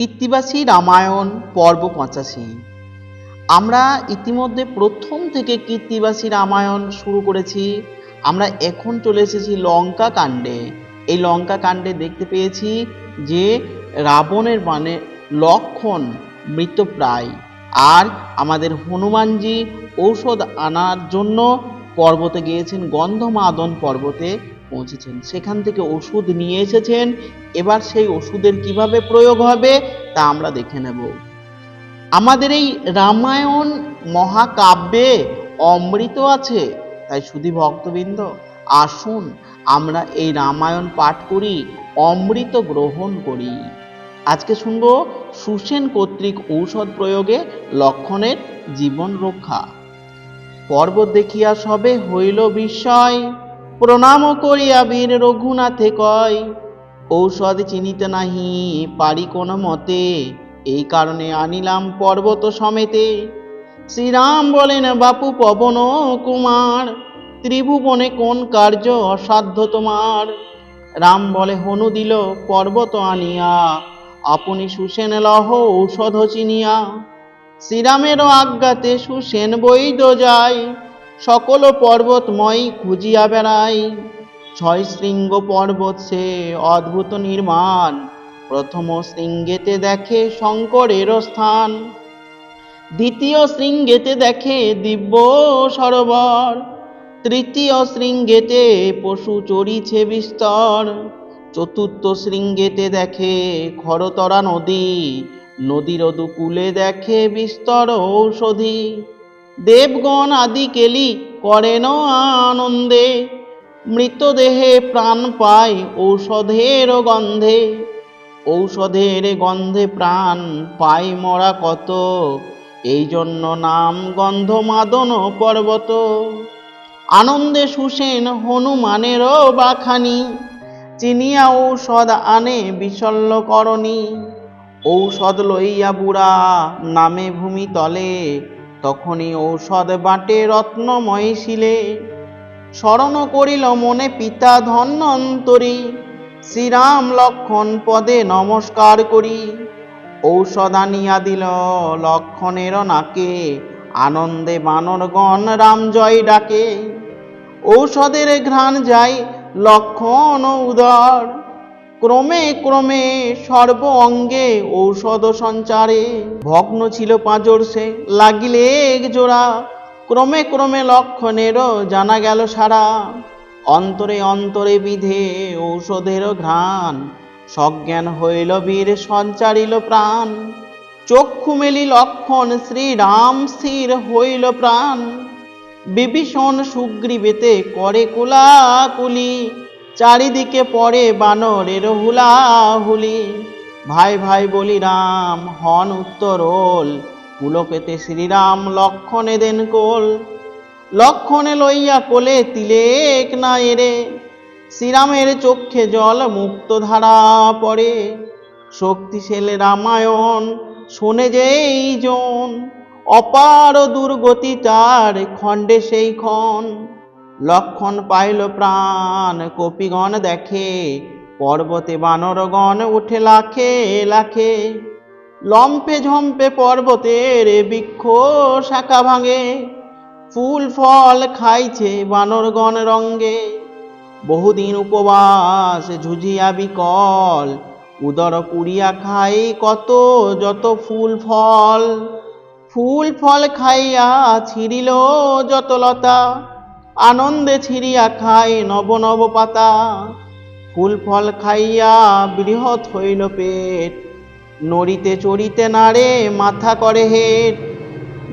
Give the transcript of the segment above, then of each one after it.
কৃত্তিবাসী রামায়ণ পর্ব পঁচাশি। আমরা ইতিমধ্যে প্রথম থেকে কৃত্তিবাসী রামায়ণ শুরু করেছি। আমরা এখন চলে এসেছি লঙ্কা কাণ্ডে। এই লঙ্কা কাণ্ডে দেখতে পেয়েছি যে রাবণের মানে লক্ষণ মৃতপ্রায় আর আমাদের হনুমানজি ঔষধ আনার জন্য পর্বতে গিয়েছেন গন্ধমাদন পর্বতে। পৌঁছেছেন। সেখান থেকে ওষুধ নিয়ে এসেছেন। এবার সেই ওষুধের কীভাবে প্রয়োগ হবে তা আমরা দেখে নেব। আমাদের এই রামায়ণ মহাকাব্যে অমৃত আছে। তাই শুধু ভক্তবৃন্দ, আসুন আমরা এই রামায়ণ পাঠ করি, অমৃত গ্রহণ করি। আজকে শুনব সুসেন কর্তৃক ঔষধ প্রয়োগে লক্ষণের জীবন রক্ষা। পর্বত দেখিয়া সবে হইল বিস্ময়। প্রণাম করিয়া বীর রঘুনাথে কয়, ঔষধ চিনিতে নাহি, পারি কোন মতে, এই কারণে আনিলাম পর্বত সমেতে। শ্রীরাম বলেন, বাপু, পবন, কুমার, ত্রিভুবনে কোন কার্য অসাধ্য তোমার? রাম বলে, হনু দিল, পর্বত আনিয়া, আপনি সুসেন লহ, ঔষধ চিনিয়া। শ্রীরামেরও আজ্ঞাতে সুসেন বৈদ যায়। সকল পর্বতময় খুঁজিয়া বেড়াই ছয় শৃঙ্গ পর্বত সে অদ্ভুত নির্মাণ। প্রথম শৃঙ্গেতে দেখে শঙ্করের স্থান। দ্বিতীয় শৃঙ্গেতে দেখে দিব্য সরোবর। তৃতীয় শৃঙ্গেতে পশু চরিছে বিস্তর। চতুর্থ শৃঙ্গেতে দেখে খরতরা নদী। নদীর দুকুলে দেখে বিস্তর ঔষধি। দেবগণ আদি কেলি করেন আনন্দে। মৃতদেহে প্রাণ পায় ঔষধের গন্ধে। ঔষধের গন্ধে প্রাণ পাই মরা কত? এই জন্য নাম গন্ধমাদন পর্বত। আনন্দে সুসেন হনুমানেরও বাখানি। চিনিয়া ঔষধ আনে বিশল্য করণী। ঔষধ লইয়া বুড়া নামে ভূমি তলে। তখনই ঔষধ বাটে রত্নময় শিলে। স্মরণ করিল মনে পিতা ধন্বন্তরী। শ্রীরাম লক্ষণ পদে নমস্কার করি। ঔষধ আনিয়া দিল লক্ষণের নাকে। আনন্দে বানরগণ রাম জয় ডাকে। ঔষধের ঘ্রাণ যায় লক্ষণ উদর। ক্রমে ক্রমে সর্ব অঙ্গে ঔষধ সঞ্চারে ভগ্ন ছিল পাঁজর সে। লাগিলে এক জোড়া, ক্রমে ক্রমে লক্ষণেরও জানা গেল সারা। অন্তরে অন্তরে বিধে ঔষধেরও ঘ্রাণ, সজ্ঞান হইল বীর, সঞ্চারিল প্রাণ। চক্ষু মেলি লক্ষণ, শ্রীরাম স্থির হইল প্রাণ। বিভীষণ সুগ্রীবেতে করে কুলাকুলি চারিদিকে পড়ে বানরের হুলাহুলি। ভাই ভাই বলি রাম হন উত্তর উত্তরোল। পুলকেতে শ্রীরাম লক্ষণে দেন কোল। লক্ষণে লইয়া কোলে তিলেক না এরে শ্রীরামের চক্ষে জল মুক্ত ধারা পড়ে। শক্তিশাল রামায়ণ শোনে যে এই জন। অপার দুর্গতি তার খণ্ডে সেই ক্ষণ। লক্ষণ পাইল প্রাণ, কপিগণ দেখে, পর্বতে বানরগণ উঠে লাখে লাখে। লম্পে ঝম্পে পর্বতের বৃক্ষ শাখা ভাঙে, ফুল, ফল খাইছে বানরগণ রঙ্গে। বহুদিন উপবাস ঝুঝিয়া বিকল, উদর পুড়িয়া খাই কত যত ফুল, ফল। ফুল, ফল খাইয়া ছিঁড়িল যত লতা। আনন্দে ছিঁড়িয়া খাই নব নব পাতা। ফুল ফল খাইয়া বৃহৎ হইল পেট। নড়িতে চড়িতে নাড়ে মাথা করে হেট।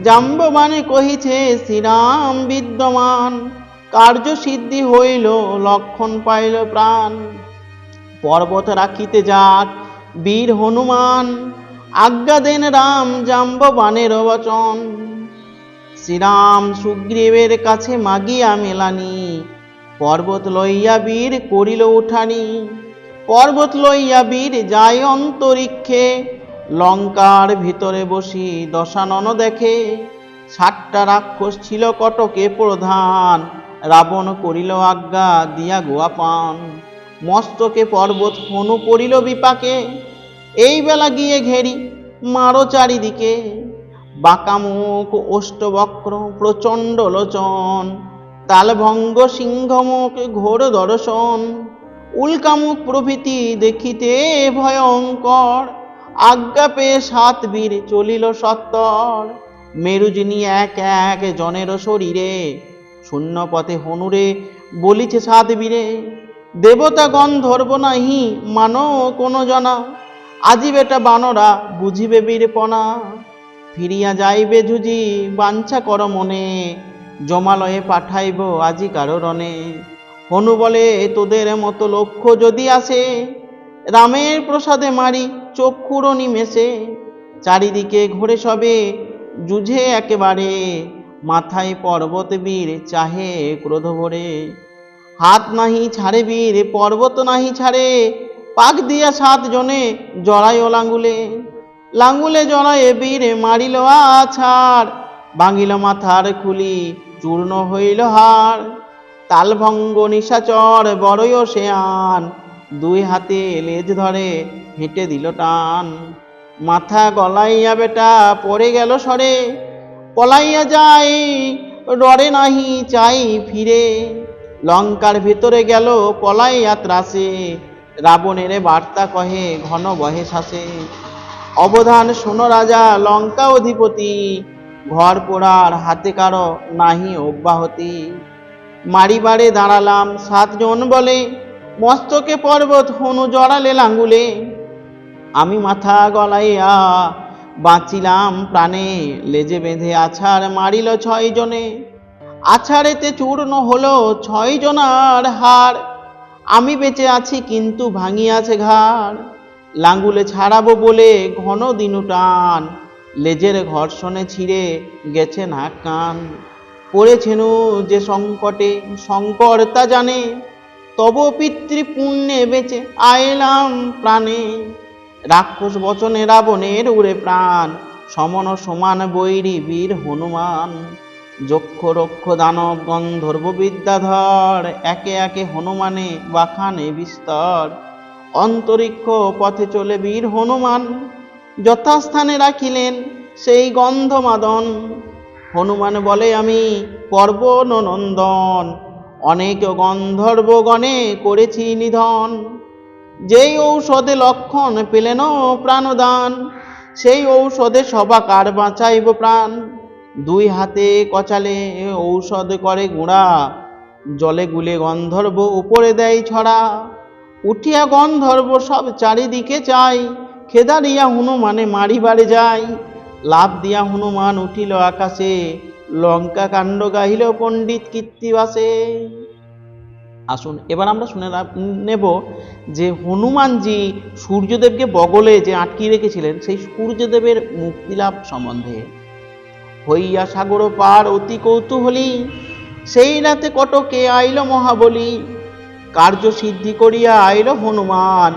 জাম্ববানে কহিছে, শ্রীরাম বিদ্যমান, কার্য সিদ্ধি হইল, লক্ষণ পাইল প্রাণ। পর্বত রাখিতে যাক, বীর হনুমান, আজ্ঞা দেন রাম জাম্ববানের বচন। শ্রীরাম সুগ্রীবের কাছে মাগিয়া মেলানি। পর্বত লইয়া বীর করিল উঠানি। পর্বত লইয়া বীর যায় অন্তরিক্ষে। লঙ্কার ভিতরে বসি দশানন দেখে। ষাটটা রাক্ষস ছিল কটকে প্রধান। রাবণ করিল আজ্ঞা, দিয়া গোয়া পান। মস্তকে পর্বত হনু পড়িল বিপাকে। এই বেলা গিয়ে ঘেরি, মারো চারিদিকে। বাঁকামুখ, অষ্টবক্র, প্রচণ্ড লোচন, তালভঙ্গ সিংহমুখ, ঘোর দর্শন। উল্কামুখ প্রভৃতি দেখিতে ভয়ঙ্কর আজ্ঞা পেয়ে সাত বীর চলিল সত্তর। মেরুজিনী এক এক জনের শরীরে শূন্য পথে হনুরে বলিছে সাত বীরে, দেবতা গন্ধর্ব নাহি, মানো কোনো জনা, আজি বেটা বানরা বুঝিবে বীরপনা। ফিরিয়া যাইবে ঝুজি বাঞ্ছা কর মনে। জমালয়ে পাঠাইব আজি কারণে হনু বলে তোদের মতো লক্ষ্য যদি আসে, রামের প্রসাদে মারি চক্ষুরও নিমেষে। চারিদিকে ঘুরে সবে যুঝে একেবারে, মাথায় পর্বত বীর চাহে ক্রোধ ভরে হাত নাহি ছাড়ে বীর, পর্বত নাহি ছাড়ে, পাক দিয়া সাত জনে জড়াই ও লাঙ্গুলে জড়ায়ে বীর মারিল আছাড়, ভাঙিল মাথার খুলি, চূর্ণ হইল হাড়। তালভঙ্গ নিশাচর, বড়ই আন দুই হাতে লেজ ধরে হেঁটে দিল টান। মাথা গলাইয়া বেটা, পড়ে গেল সরে পলাইয়া যাই রড়ে নাহি, চাই ফিরে। লঙ্কার ভিতরে গেল, পলাইয়া ত্রাসে, রাবণের বার্তা কহে, ঘন বহে শাসে। অবধান শোনো রাজা, লঙ্কা অধিপতি। ঘর পোড়ার হাতে কারও নাহি অব্যাহতি। মারিবারে দাঁড়ালাম সাতজন বলে, মস্তকে পর্বত হনু জড়ালে লাঙ্গুলে। আমি মাথা গলাইয়া বাঁচিলাম প্রাণে, লেজে বেঁধে আছাড় মারিল ছয় জনে আছাড়েতে চূর্ণ হলো ছয় জনার হাড়। আমি বেঁচে আছি কিন্তু ভাঙিয়াছে ঘাড়। লাঙ্গুলে ছাড়াবো বলে ঘন দিনু টান। লেজের ঘর্ষণে ছিঁড়ে গেছে না কান। পড়েছেনু যে সংকটে, শঙ্কর তা জানে। তব পিতৃপুণ্যে বেঁচে আইলাম প্রাণে। রাক্ষস বচনে রাবণের উড়ে প্রাণ। সমন সমান বৈরী বীর হনুমান। যক্ষ রক্ষ দানব গন্ধর্ব বিদ্যাধর। একে একে হনুমানে বাখানে বিস্তর। অন্তরিক্ষ পথে চলে বীর হনুমান। যথাস্থানে রাখিলেন সেই গন্ধমাদন। হনুমান বলে, আমি পর্ব নন্দন অনেক গন্ধর্ব গণে করেছি নিধন। যেই ঔষধে লক্ষণ পেলেন প্রাণদান, সেই ঔষধে সবাকার বাঁচাইব প্রাণ। দুই হাতে কচালে ঔষধ করে গুঁড়া, জলে গুলে গন্ধর্ব উপরে দেয় ছড়া। উঠিয়া গন্ধর্ব সব চারিদিকে চাই। খেদারিয়া হনুমানে মারিবারে যায় লাভ দিয়া হনুমান উঠিল আকাশে, লঙ্কা কাণ্ড গাহিল পণ্ডিত কীর্তিবাসে। আসুন, এবার আমরা শুনে নেব যে হনুমানজি সূর্যদেবকে বগলে যে আটকিয়ে রেখেছিলেন, সেই সূর্যদেবের মুক্তিলাভ সম্বন্ধে। হইয়া সাগর পার অতি কৌতূহলী, সেই রাতে কটকে আইল মহাবলী। কার্য সিদ্ধি করিয়া আইল হনুমান।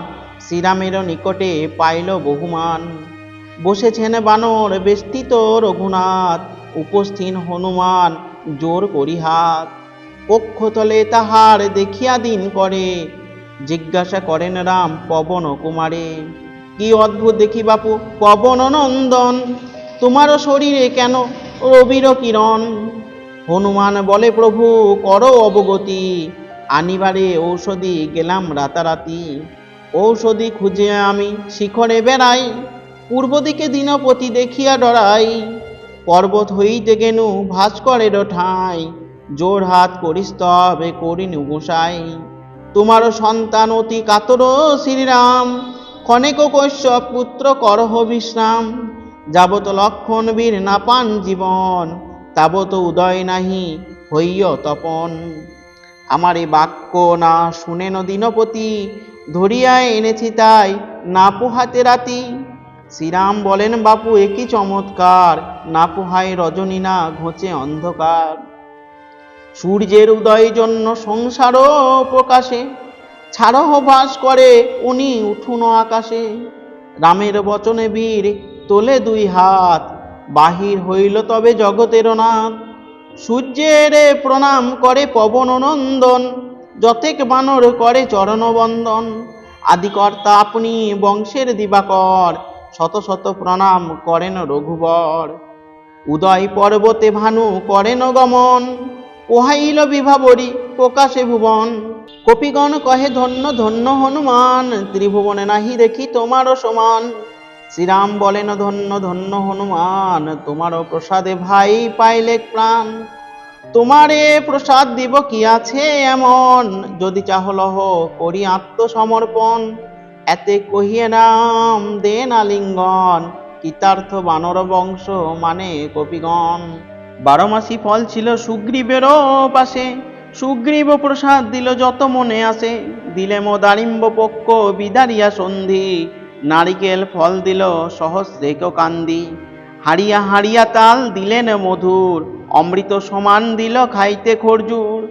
শ্রীরামের নিকটে পাইল বহুমান। বসেছেন বানর বেষ্টিত রঘুনাথ। উপস্থিত হনুমান জোর করি হাত পক্ষতলে তাহার দেখিয়া দিন করে জিজ্ঞাসা করেন রাম, পবন কুমারে, কি অদ্ভুত দেখি বাপু, পবন নন্দন তোমারও শরীরে কেন রবির কিরণ? হনুমান বলে, প্রভু, করো অবগতি। আনিবারে ঔষধি গেলাম রাতারাতি। ঔষধি খুঁজে আমি শিখরে বেড়াই, পূর্ব দিকে দিনপতি দেখিয়া ডরাই। পর্বত হইতে গেনু ভাস্করের ঠাঁই, জোর হাত করিস তবে করিনু গোসাই। তোমারও সন্তান অতি কাতর শ্রীরাম, ক্ষণেক কৈশ্যপ পুত্র করহ বিশ্রাম। যাবত লক্ষণ বীর না পান জীবন তাবত উদয় নাহি হইয় তপন। আমার এই বাক্য না শুনেন দিনপতি ধরিয়া এনেছি তাই না পোহাতে রাতি। শ্রীরাম বলেন, বাপু একই চমৎকার না পোহায় রজনী না ঘোচে অন্ধকার। সূর্যের উদয় জন্য সংসারও প্রকাশে, ছাড়হ বাস করে উনি উঠুন আকাশে। রামের বচনে বীর তোলে দুই হাত, বাহির হইল তবে জগতের নাথ সূর্যের প্রণাম করে পবন নন্দন যতেক বানর করে চরণবন্দন। আদিকর্তা আপনি বংশের দিবাকর, শত শত প্রণাম করেন রঘুবর। উদয় পর্বতে ভানু করেন গমন, পোহাইল বিভাবরী প্রকাশে ভুবন। কপিগণ কহে ধন্য ধন্য হনুমান, ত্রিভুবনে নাহি দেখি তোমারও সমান। শ্রীরাম বলেন, ধন্য ধন্য হনুমান, তোমারও প্রসাদে ভাই পাইলে প্রাণ। তোমারে প্রসাদ দিব কি আছে এমন? যদি চাহলহ করি আত্মসমর্পণ। এতে কহিয়ে নাম দেন আলিঙ্গন, কৃতার্থ বানর বংশ মানে কপিগণ। বারো মাসি ফল ছিল সুগ্রীবেরও পাশে। সুগ্রীব প্রসাদ দিল যত মনে আসে। দিলে মো দারিম্ব পক্ষ বিদারিয়া সন্ধি। নারিকেল ফল দিল সহস্রেক কান্দি। হাড়িয়া হাড়িয়া তাল দিলেন মধুর, অমৃত সমান দিল খাইতে খরজুর।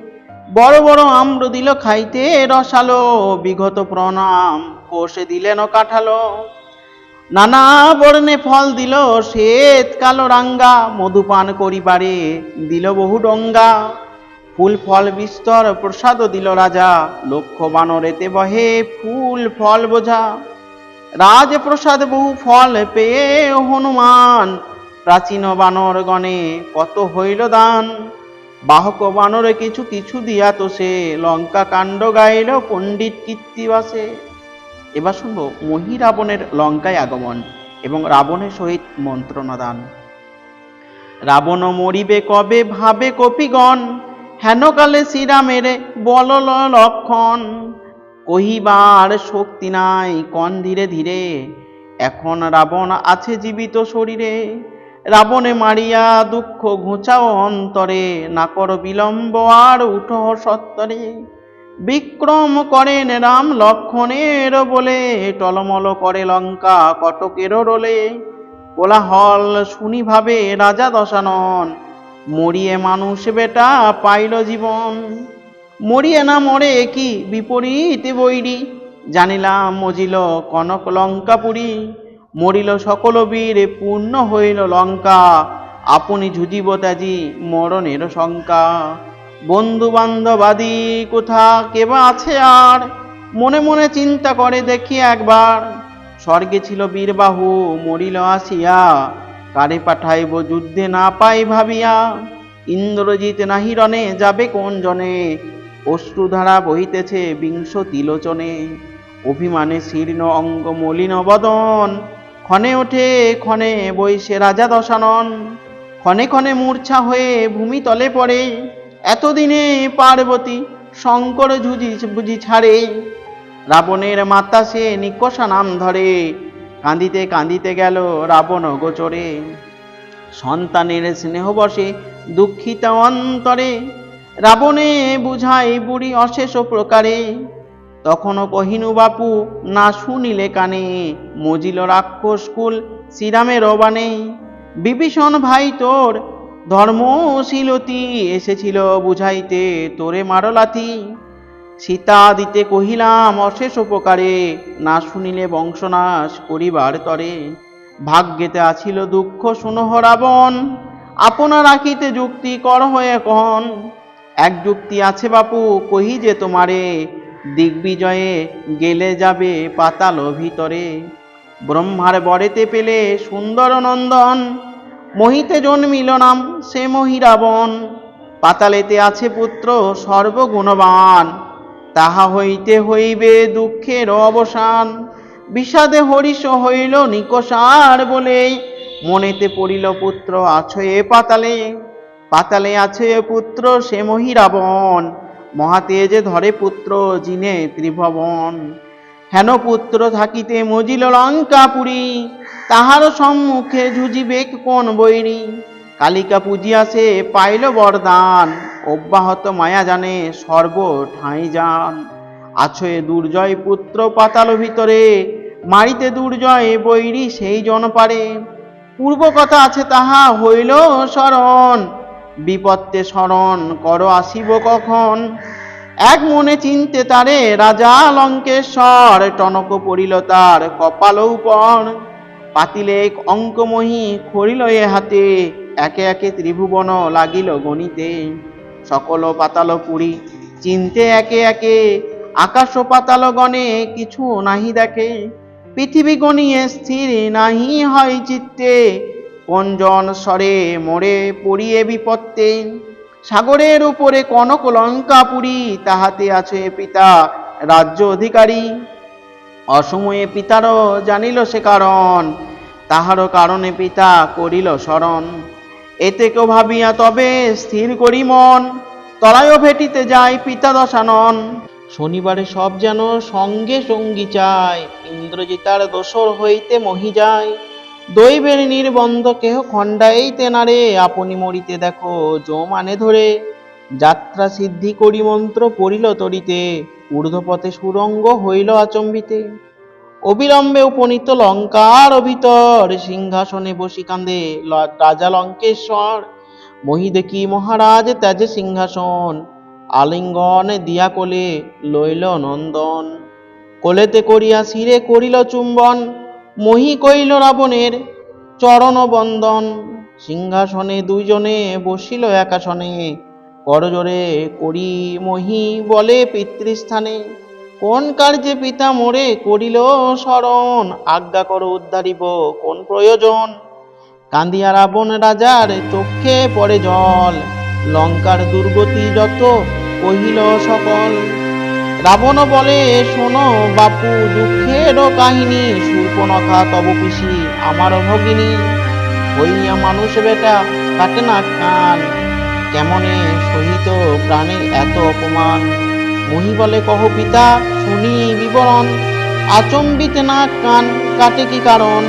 বড় বড় আম্র দিল খাইতে রসালো বিগত প্রণাম কোষে দিলেন কাঠালো। নানা বর্ণে ফল দিল শ্বেত কালো রাঙ্গা, মধুপান করিবারে দিল বহু ডঙ্গা। ফুল ফল বিস্তর প্রসাদ দিল রাজা লক্ষ বানরেতে বহে ফুল ফল বোঝা। রাজ প্রসাদ বহু ফল পেয়ে হনুমান। প্রাচীন বানর গণে কত হইল দান। বাহক বানরে কিছু কিছু দিয়া তো সে, লঙ্কা কাণ্ড গাইল পণ্ডিত কীর্তিবাসে। এবার শুনব মহি রাবণের লঙ্কায় আগমন এবং রাবণের সহিত মন্ত্রণা দান রাবণ মরিবে কবে ভাবে কপিগণ, হেনকালে শ্রীরামের বলল লক্ষণ। কহিবার শক্তি নাই কন ধীরে ধীরে। এখন রাবণ আছে জীবিত শরীরে। রাবণে মারিয়া দুঃখ ঘুচাও অন্তরে। না কর বিলম্ব আর উঠ সত্তরে। বিক্রম করেন রাম লক্ষণের বলে। টলমল করে লঙ্কা কটকেরও রোলে। কোলাহল শুনি ভাবে রাজা দশানন। মরিয়ে মানুষ বেটা পাইল জীবন। মরিয়ে না মরে কি বিপরীত বৈরি? জানিলাম মজিল কনক লঙ্কাপুরী। মরিল সকল বীর পূর্ণ হইল লঙ্কা। আপনি ঝুঁজিব ত্যাজি মরণের শঙ্কা। বন্ধু বান্ধবাদী কোথা কেবা আছে আর? মনে মনে চিন্তা করে দেখি একবার। স্বর্গে ছিল বীরবাহু, মরিল আসিয়া কারে পাঠাইব যুদ্ধে না পাই ভাবিয়া। ইন্দ্রজিৎ নাহি রণে যাবে কোন জনে? অশ্রুধারা বহিতেছে বিংশ তিলোচনে। অভিমানে শীর্ণ অঙ্গ মলিন বদন। ক্ষণে ওঠে, ক্ষণে বৈশে রাজা দশানন। ক্ষণে ক্ষণে মূর্ছা হয়ে ভূমি তলে পড়ে। এতদিনে পার্বতী শঙ্কর ঝুজি বুঝি ছাড়ে। রাবণের মাতা সে নিকষা নাম ধরে। কাঁদিতে কাঁদিতে গেল রাবণ গোচরে। সন্তানের স্নেহবশে দুঃখিত অন্তরে। রাবণে বুঝাই বুড়ি অশেষ প্রকারে। তখনও কহিনু বাপু, না শুনিলে কানে, মজিল রাক্ষস কুল শ্রীরামের বানে বিভীষণ ভাই তোর ধর্মশীলতি এসেছিল বুঝাইতে, তোরে মারলাথি সীতা দিতে কহিলাম অশেষ উপকারে না শুনিলে বংশনাশ করিবার তরে। ভাগ্যেতে আছিল দুঃখ, শুনহ রাবণ, আপনা রাখিতে যুক্তি কর হয়ে কহন। এক যুক্তি আছে বাপু, কহি যে তোমারে, দিগ্বিজয়ে গেলে যাবে পাতাল ভিতরে। ব্রহ্মার বরেতে পেলে সুন্দর নন্দন, মহিতে জন্মিল নাম সে মহিরাবণ পাতালেতে আছে পুত্র সর্বগুণবান, তাহা হইতে হইবে দুঃখের অবসান। বিষাদে হরিষ হইল নিকষার বলে, মনেতে পড়িল পুত্র আছয়ে পাতালে। পাতালে আছে পুত্র, সে মহিরাবণ মহাতেজে ধরে পুত্র, জিনে ত্রিভবন। হেন পুত্র থাকিতে মজিল লঙ্কাপুরী, তাহার সম্মুখে ঝুঁজিবে কোন বৈরী? কালিকা পুজিয়াছে পাইল বরদান, অব্যাহত মায়া জানে সর্ব ঠাঁই যান। আছয়ে দুর্জয় পুত্র পাতাল ভিতরে, মারিতে দুর্জয় বৈরী সেই জন পারে। পূর্ব কথা আছে তাহা হইল স্মরণ বিপত্তে স্মরণ কর আসিব কখন। এক মনে চিনতে তারে রাজা লঙ্কেশ্বর, টনক পড়িল তার কপাল উপর। পাতিলে এক অঙ্কময়ী খড়িল এ হাতে, একে একে ত্রিভুবন লাগিল গণিতে। সকল পাতাল পুরী চিনতে একে একে, আকাশ পাতাল গণে কিছু নাহি দেখে। পৃথিবী গণিয়ে স্থির নাহি হয় চিত্তে কোনজন স্বরে মোড়ে পড়িয়ে বিপত্তে। সাগরের উপরে কনক লঙ্কাপুরী তাহাতে আছে পিতা রাজ্য অধিকারী। অসময়ে পিতারও জানিল সে কারণ, তাহারও কারণে পিতা করিল স্মরণ। এতে কেউ ভাবিয়া তবে স্থির করি মন তলায়ও ভেটিতে যায় পিতা দশানন শনিবারে সব যেন সঙ্গে সঙ্গী চায় ইন্দ্রজিতার দোসর হইতে মহি যায়। দৈবের নির্বন্ধ কেহ খণ্ডাইতে নারে আপনি মরিতে দেখো মানে ধরে। যাত্রা সিদ্ধি করি মন্ত্র পড়িল তরিতে, ঊর্ধ্বপথে সুরঙ্গ হইল আচম্বিতে। অবিলম্বে উপনীত লঙ্কার ভিতর সিংহাসনে বসি কান্দে রাজা লঙ্কেশ্বর। মহি দেখি মহারাজ ত্যাজে সিংহাসন, আলিঙ্গন দিয়া কোলে লইল নন্দন। কোলেতে করিয়া শিরে করিল চুম্বন মহি কইল রাবণের চরণ বন্দন। সিংহাসনে দুইজনে বসিল একাসনে। করজোরে করি মহি বলে পিতৃস্থানে। কোন কার্যে পিতা মোরে করিল স্মরণ আজ্ঞা করো উদ্ধারিব, কোন প্রয়োজন? কান্দিয়া রাবণ রাজার চোখে পড়ে জল। লঙ্কার দুর্গতি যত কহিল সকল। রাবণ বলে, শোনো বাপু, দুঃখের কাহিনী সূর্পনখা তব পিসি, আমার ভগিনী। হইয়া মানুষ বেটা, কাটে না কান। কেমনে সহিত প্রাণে এত অপমান? মহি বলে, কহ পিতা, শুনি বিবরণ। আচম্বিতে না কান, কাটে কি কারণ?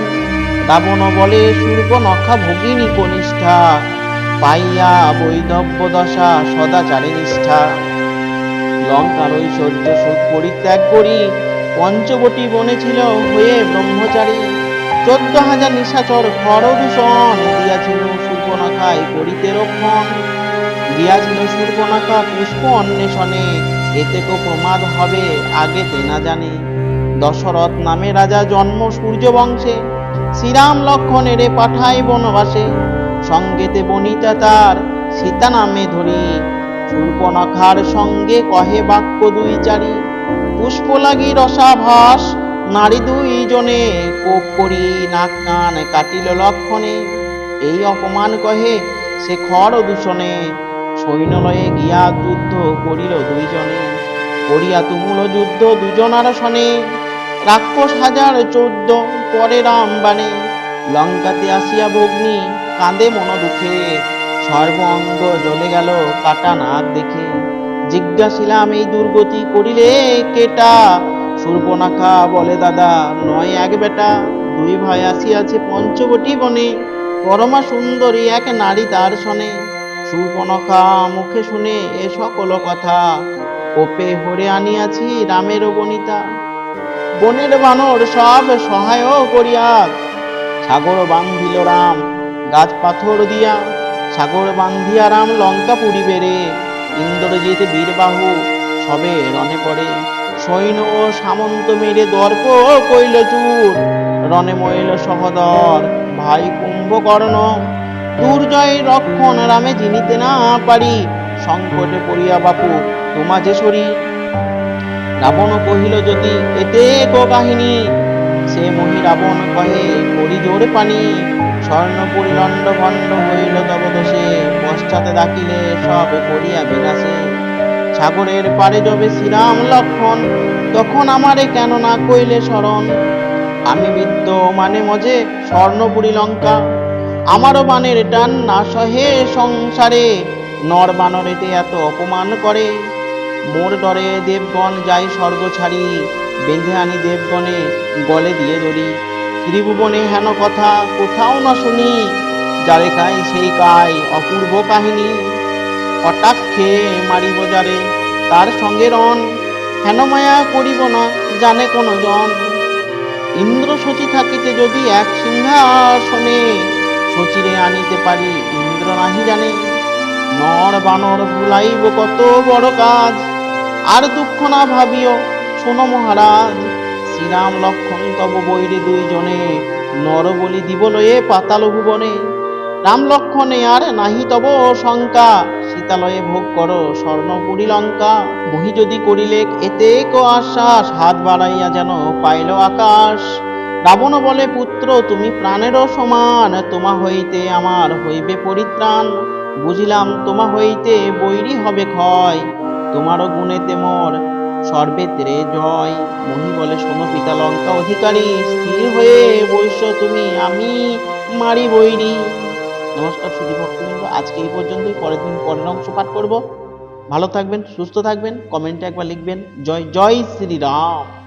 রাবণ বলে সূর্পনখা ভগিনী কনিষ্ঠা। পাইয়া বৈধব্য দশা সদাচারে নিষ্ঠা। লঙ্কার ঐশ্বর্য সুখ পরিত্যাগ করি, পঞ্চবটি বনে ছিল হয়ে ব্রহ্মচারী। চোদ্দ হাজার নিশাচর খর দূষণ দিয়াছিল সূর্পনখায় করিতে রক্ষণ। দিয়াছিল সূর্পনখা পুষ্প অন্বেষণে, এতে কো প্রমাদ হবে আগে না জানে। দশরথ নামে রাজা জন্ম সূর্য বংশে শ্রীরাম লক্ষণেরে পাঠায় বনবাসে। সঙ্গেতে বনিতা তার, সীতা নামে ধরি। সূর্পনখার সঙ্গে কহে বাক্য দুই চারি। পুষ্প লাগি রসাভাস নারী দুই জনে কোপ করি, নাক কান কাটিল লক্ষণে। এই অপমান কহে সে খর দূষণে, সৈন্যলয়ে গিয়া যুদ্ধ করিল দুইজনে। করিয়া তুমুল যুদ্ধ দুজনার সনে। রাক্ষস হাজার চোদ্দ পরে রাম বানে। লঙ্কাতে আসিয়া ভগ্নি কাঁদে মন দুঃখে। সর্ব অঙ্গ জ্বলে গেল কাটা নাক দেখে। জিজ্ঞাসিলাম, এই দুর্গতি করিলে কেটা? সূর্পনাখা বলে দাদা, নয় এক বেটা। দুই ভাই আসিয়াছে পঞ্চবটি বনে। পরমা সুন্দরী এক নারী তার শনে সূর্পনখা মুখে শুনে এ সকল কথা। কোপে হরে আনিয়াছি রামের বনিতা। বনের বানর সব সহায় করিয়া সাগর বান্ধিল রাম, গাছ পাথর দিয়া। সাগর বান্ধিয়া রাম লঙ্কা পুরিবে রে। ইন্দ্রজিৎ বীরবাহু সবে রণে পড়ে। সৈন্য ও সামন্ত মেরে দর্প কইল চুর। রণে মইল সহদর ভাই কুম্ভকর্ণ। দুর্জয় রক্ষণ রামে জিনিতে না পারি। সংকটে পড়িয়া বাপু, তোমা যে শরীর। রাবণ কহিল, যদি এতে কো কাহিনী? সে মহি রাবণ কহে করি জোর পানি। স্বর্ণপুরী লণ্ড ভণ্ড হইল তব দোষে পশ্চাতে ডাকিলে সব করিয়া বিনাশে। সাগরের পারে যবে শ্রীরাম লক্ষণ, তখন আমারে কেন না কইলে শরণ? আমি বিদ্য মানে মজে স্বর্ণপুরী লঙ্কা আমারও বানের টান না সহে সংসারে, নর বানরেতে এত অপমান করে। মোর ডরে দেবগণ যাই স্বর্গ ছাড়ি, বেঁধে আনি দেবগণে গলে দিয়ে ধরি ত্রিভুবনে হেন কথা কোথাও না শুনি যারে খাই সেই কাই অপূর্ব কাহিনী। কটাক্ষে মারিব যারে, তার সঙ্গে রণ, হেন মায়া করিব না, জানে কোন জন। ইন্দ্র সচি থাকিতে যদি এক সিংহাসনে সচিরে আনিতে পারি ইন্দ্র নাহি জানে। নর বানর ভুলাইব কত বড় কাজ, আর দুঃখ না ভাবিও, শোনো মহারাজ। শ্রীরাম লক্ষণ তব বৈরে দুইজনে নর বলি দিব লয়ে পাতাল ভুবনে। রাম লক্ষণে আর নাহি তব শঙ্কা সীতা বেতালয়ে ভোগ করো স্বর্ণপুরী লঙ্কা। মহি যদি করিলে এতে কো আশ্বাস, হাত বাড়াইয়া যেন পাইল আকাশ। রাবণ বলে, পুত্র, তুমি প্রাণেরও সমান, তোমা হইতে আমার হইবে পরিত্রাণ। বুঝিলাম, তোমা হইতে বৈরী হবে ক্ষয়, তোমারও গুণেতে মোর সর্বেত্রে জয় মহি বলে শোনো পিতা লঙ্কা অধিকারী, স্থির হয়ে বৈশ্য তুমি, আমি মারি বৈরি নমস্কার সুধী ভক্তবৃন্দ, আজকে এই পর্যন্তই। পরের দিন পরের অংশ পাঠ করব। ভালো থাকবেন, সুস্থ থাকবেন, কমেন্টে একবার লিখবেন, জয় জয় শ্রীরাম।